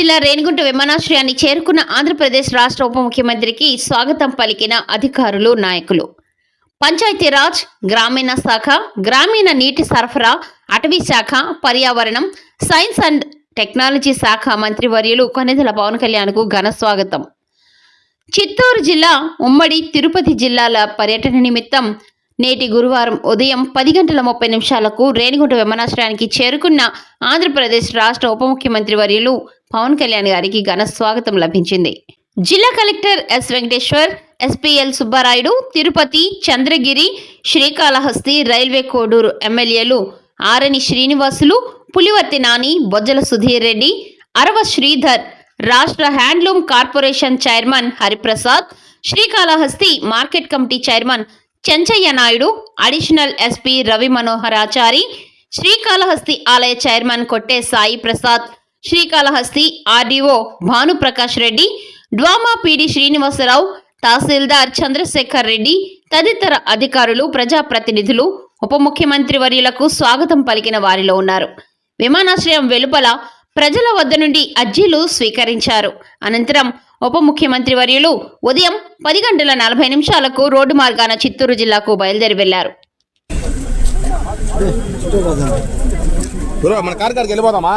జిల్లా రేణిగుంట విమానాశ్రయాన్ని చేరుకున్న ఆంధ్రప్రదేశ్ రాష్ట్ర ఉప ముఖ్యమంత్రికి స్వాగతం పలికిన అధికారులు నాయకులు. పంచాయతీరాజ్ గ్రామీణ శాఖ గ్రామీణ నీటి సరఫరా అటవీ శాఖ పర్యావరణం సైన్స్ అండ్ టెక్నాలజీ శాఖ మంత్రివర్యులు కొనెదల పవన్ కళ్యాణ్కు ఘన స్వాగతం. చిత్తూరు జిల్లా ఉమ్మడి తిరుపతి జిల్లాల పర్యటన నిమిత్తం నేటి గురువారం ఉదయం పది గంటల ముప్పై నిమిషాలకు రేణిగుంట విమానాశ్రయానికి చేరుకున్న ఆంధ్రప్రదేశ్ రాష్ట్ర ఉప ముఖ్యమంత్రి వర్యులు పవన్ కళ్యాణ్ గారికి ఘన స్వాగతం లభించింది. జిల్లా collector S Venkateshwar SPL Subbarayudu Tirupati Chandragiri Srikalahasti railway Koduru ఎమ్మెల్యేలు ఆరని శ్రీనివాసులు పులివర్తి నాని బొజ్జల సుధీర్ రెడ్డి అరవ శ్రీధర్ రాష్ట్ర handloom corporation chairman Hariprasad Srikalahasti market committee chairman Chenchaiah Naidu additional SP Ravi Manoharachari Srikalahasti ఆలయ chairman Kotte Sai Prasad Srikalahasti RDO Bhanuprakash Reddy DWMA PD Srinivasarao tahsildar Chandrashekar Reddy తదితర అధికారులు ప్రజాప్రతినిధులు ఉప ముఖ్యమంత్రి వర్యులకు స్వాగతం పలికిన వారిలో ఉన్నారు. విమానాశ్రయం వెలుపల ప్రజల వద్ద నుండి అర్జీలు స్వీకరించారు. అనంతరం ఉప ముఖ్యమంత్రి వర్యులు ఉదయం పది గంటల నలభై నిమిషాలకు రోడ్డు మార్గాన చిత్తూరు జిల్లాకు బయలుదేరి వెళ్ళారు మన కారు కాడికి వెళ్ళిపోదామా?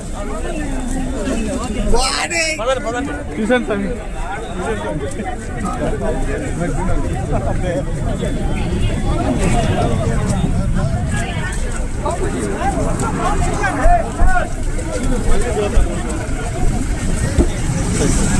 చూసాను సార్ ఆ